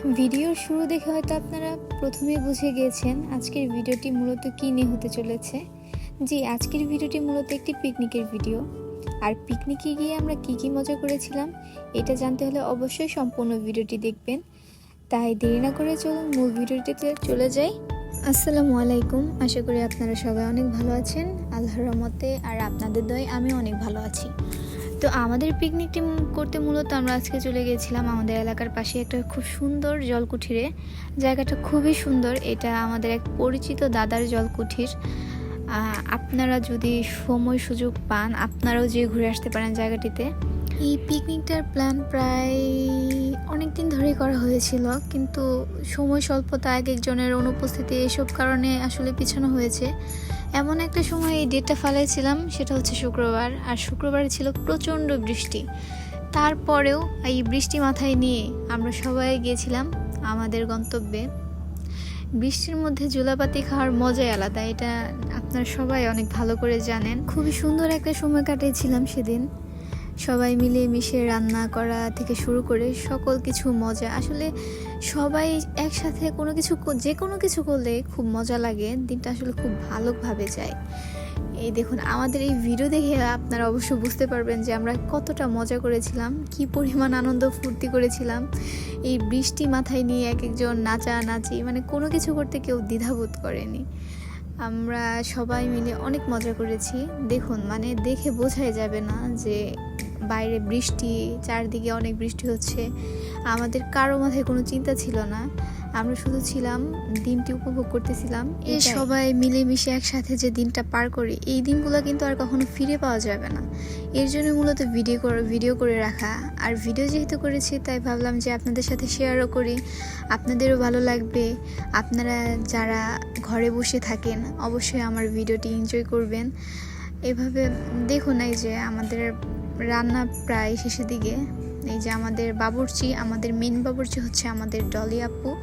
ভিডিওর শুরু দেখে হয়তো আপনারা প্রথমে বুঝে গিয়েছেন আজকের ভিডিওটি মূলত কী নিয়ে হতে চলেছে। জি, আজকের ভিডিওটি মূলত একটি পিকনিকের ভিডিও। আর পিকনিকে গিয়ে আমরা কি কি মজা করেছিলাম, এটা জানতে হলে অবশ্যই সম্পূর্ণ ভিডিওটি দেখবেন। তাই দেরি না করে চলুন মূল ভিডিওটিতে চলে যাই। আসসালামু আলাইকুম, আশা করি আপনারা সবাই অনেক ভালো আছেন। আল্লাহর রহমতে আর আপনাদের দয় আমি অনেক ভালো আছি। তো আমাদের পিকনিকটি করতে মূলত আমরা আজকে চলে গিয়েছিলাম আমাদের এলাকার পাশে একটা খুব সুন্দর জলকুঠিরে। জায়গাটা খুবই সুন্দর, এটা আমাদের এক পরিচিত দাদার জলকুঠির। আপনারা যদি সময় সুযোগ পান, আপনারাও যে ঘুরে আসতে পারেন জায়গাটিতে। এই পিকনিকটার প্ল্যান প্রায় ধরেই করা হয়েছিল, কিন্তু সময় স্বল্পতা এক একজনের অনুপস্থিতি এসব কারণে আসলে পিছানো হয়েছে। এমন একটা সময় এই ডেটটা ফালাইছিলাম, সেটা হচ্ছে শুক্রবার, আর শুক্রবারে ছিল প্রচণ্ড বৃষ্টি। তারপরেও এই বৃষ্টি মাথায় নিয়ে আমরা সবাই গিয়েছিলাম আমাদের গন্তব্যে। বৃষ্টির মধ্যে জুলাপাতি খাওয়ার মজাই আলাদা, এটা আপনারা সবাই অনেক ভালো করে জানেন। খুবই সুন্দর একটা সময় কাটিয়েছিলাম সেদিন। সবাই মিলে মিশে রান্না করা থেকে শুরু করে সকল কিছু মজা। আসলে সবাই একসাথে কোনো কিছু যে কোনো কিছু করলে খুব মজা লাগে। দিনটা আসলে খুব ভালোভাবে যায়। এই দেখুন, আমাদের এই ভিডিও দেখে আপনারা অবশ্য বুঝতে পারবেন যে আমরা কতটা মজা করেছিলাম, কি পরিমাণ আনন্দ ফুর্তি করেছিলাম। এই বৃষ্টি মাথায় নিয়ে এক একজন নাচা নাচি মানে কোনো কিছু করতে কেউ দ্বিধাবোধ করেনি। আমরা সবাই মিলে অনেক মজা করেছি। দেখুন মানে দেখে বোঝাই যাবে না যে বাইরে বৃষ্টি চারদিকে অনেক বৃষ্টি হচ্ছে। আমাদের কারও মাথায় কোনো চিন্তা ছিল না। আমরা শুধু ছিলাম দিনটি উপভোগ করতেছিলাম এই সবাই মিলেমিশে একসাথে যে দিনটা পার করি এই দিনগুলো কিন্তু আর কখনো ফিরে পাওয়া যাবে না। এর জন্য মূলত ভিডিও করে ভিডিও করে রাখা। আর ভিডিও যেহেতু করেছি তাই ভাবলাম যে আপনাদের সাথে শেয়ারও করি। আপনাদেরও ভালো লাগবে। আপনারা যারা ঘরে বসে থাকেন অবশ্যই আমার ভিডিওটি এনজয় করবেন। এভাবে দেখুন এই যে আমাদের রান্না প্রায় শেষের দিকে। এই যে আমাদের বাবুর্চি, আমাদের মেন বাবুর্চি হচ্ছে আমাদের ডলি আপু।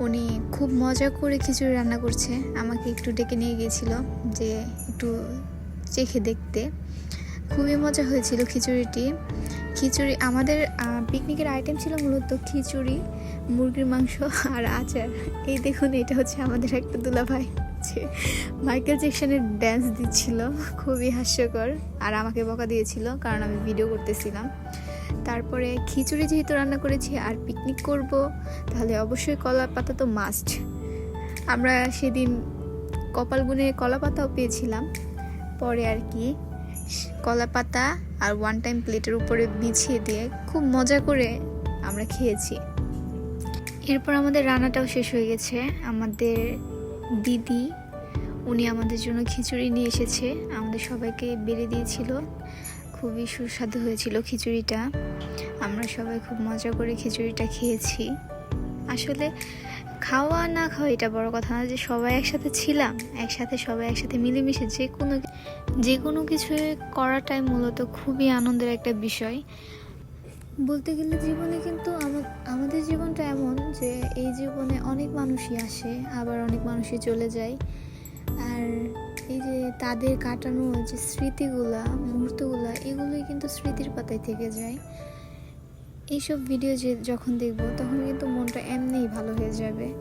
উনি খুব মজা করে খিচুড়ি রান্না করছে। আমাকে একটু ডেকে নিয়ে গিয়েছিল যে একটু চেখে দেখতে। খুবই মজা হয়েছিল খিচুড়িটি। খিচুড়ি আমাদের পিকনিকের আইটেম ছিল মূলত খিচুড়ি, মুরগির মাংস আর আচার। এই দেখুন, এটা হচ্ছে আমাদের একটা দুলাভাই। যে মাইকেল জ্যাকসনের ড্যান্স দিচ্ছিল, খুবই হাস্যকর, আর আমাকে বকা দিয়েছিল কারণ আমি ভিডিও করতেছিলাম। তারপরে খিচুড়ি যেহেতু রান্না করেছি আর পিকনিক করব, তাহলে অবশ্যই কলা পাতা তো মাস্ট আমরা সেদিন কপাল গুনে কলা পাতাও পেয়েছিলাম। পরে আর কি, কলা পাতা আর ওয়ান টাইম প্লেটের উপরে বিছিয়ে দিয়ে খুব মজা করে আমরা খেয়েছি। এরপর আমাদের রান্নাটাও শেষ হয়ে গেছে। আমাদের দিদি, উনি আমাদের জন্য খিচুড়ি নিয়ে এসেছে। আমাদের সবাইকে বেড়ে দিয়েছিল। খুবই সুস্বাদু হয়েছিল খিচুড়িটা। আমরা সবাই খুব মজা করে খিচুড়িটা খেয়েছি। আসলে খাওয়া না খাওয়া এটা বড় কথা না যে সবাই একসাথে ছিলাম। একসাথে সবাই একসাথে মিলেমিশে যে কোনো যে কোনো কিছু করাটাই মূলত খুবই আনন্দের একটা বিষয়। বলতে গেলে জীবনে কিন্তু আমা- আমাদের জীবনটা এমন যে এই জীবনে অনেক মানুষই আসে, আবার অনেক মানুষই চলে যায়। আর এই যে তাদের কাটানো যে স্মৃতিগুলা, মুহূর্তগুলা, এগুলোই কিন্তু স্মৃতির পাতায় থেকে যায়। এইসব ভিডিও যে যখন দেখব, তখন কিন্তু মনটা এমনিই ভালো হয়ে যাবে।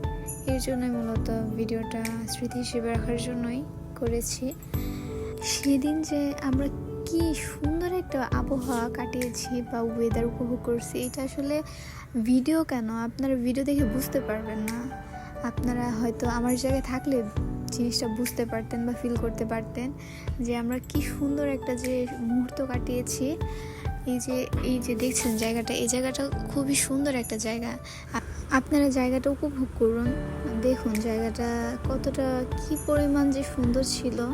এর জন্যই মূলত ভিডিওটা স্মৃতি হিসেবে রাখার জন্যই করেছি। সেদিন যে আমরা কি সুন্দর একটা আবহাওয়া কাটিয়েছি বা ওয়েদার উপভোগ করছি, এটা আসলে ভিডিও কেন? আপনারা ভিডিও দেখে বুঝতে পারবেন না। আপনারা হয়তো আমার জায়গায় থাকলে জিনিসটা বুঝতে পারতেন বা ফিল করতে পারতেন যে আমরা কি সুন্দর একটা যে মুহূর্ত কাটিয়েছি। এই যে এই যে দেখছেন জায়গাটা, এই জায়গাটা খুবই সুন্দর একটা জায়গা। আপ- আপনারা জায়গাটা উপভোগ করুন। দেখুন জায়গাটা কতটা কি পরিমাণ যে সুন্দর ছিল।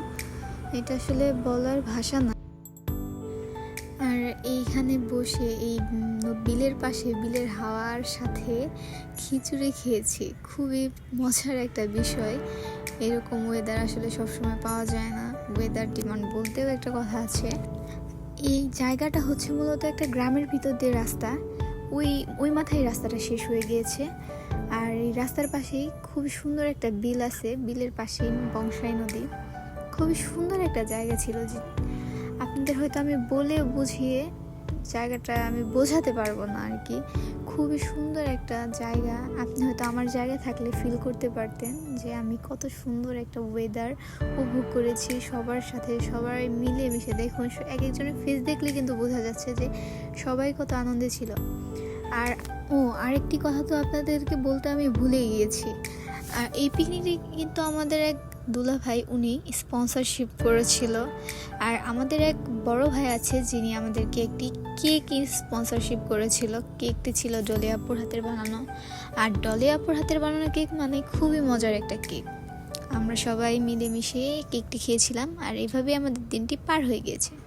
এটা আসলে বলার ভাষা না। আর এইখানে বসে এই বিলের পাশে, বিলের হাওয়ার সাথে খিচুড়ি খেয়েছি। খুবই মজার একটা বিষয়। এরকম ওয়েদার আসলে সবসময় পাওয়া যায় না। ওয়েদার ডিমান্ড বলতেও একটা কথা আছে। এই জায়গাটা হচ্ছে মূলত একটা গ্রামের ভিতর দিয়ে রাস্তা। ওই ওই মাথায় রাস্তাটা শেষ হয়ে গিয়েছে। আর এই রাস্তার পাশেই খুবই সুন্দর একটা বিল আছে। বিলের পাশেই বংশাই নদী। খুবই সুন্দর একটা জায়গা ছিল যে আপনাদের হয়তো আমি বলে বুঝিয়ে জায়গাটা আমি বোঝাতে পারব না আর কি। খুবই সুন্দর একটা জায়গা। আপনি হয়তো আমার জায়গায় থাকলে ফিল করতে পারতেন যে আমি কত সুন্দর একটা ওয়েদার উপভোগ করেছি। সবার সাথে সবাই মিলে মিশে দেখুন এক একজনের ফেস দেখলে কিন্তু বোঝা যাচ্ছে যে সবাই কত আনন্দে ছিল। আর, ও, আরেকটি কথা তো আপনাদেরকে বলতে আমি ভুলে গিয়েছি। আর এই পিকনিকে কিন্তু আমাদের এক দুলা ভাই উনি স্পন্সরশিপ করেছিল। আর আমাদের এক বড় ভাই আছে, যিনি আমাদেরকে একটি কেক স্পন্সরশিপ করেছিল। কেকটি ছিল ডলিয়াপুর হাতের বানানো। আর ডলিয়াপুর হাতের বানানো কেক মানে খুবই মজার একটা কেক। আমরা সবাই মিলেমিশে কেকটি খেয়েছিলাম, আর এইভাবেই আমাদের দিনটি পার হয়ে গিয়েছে।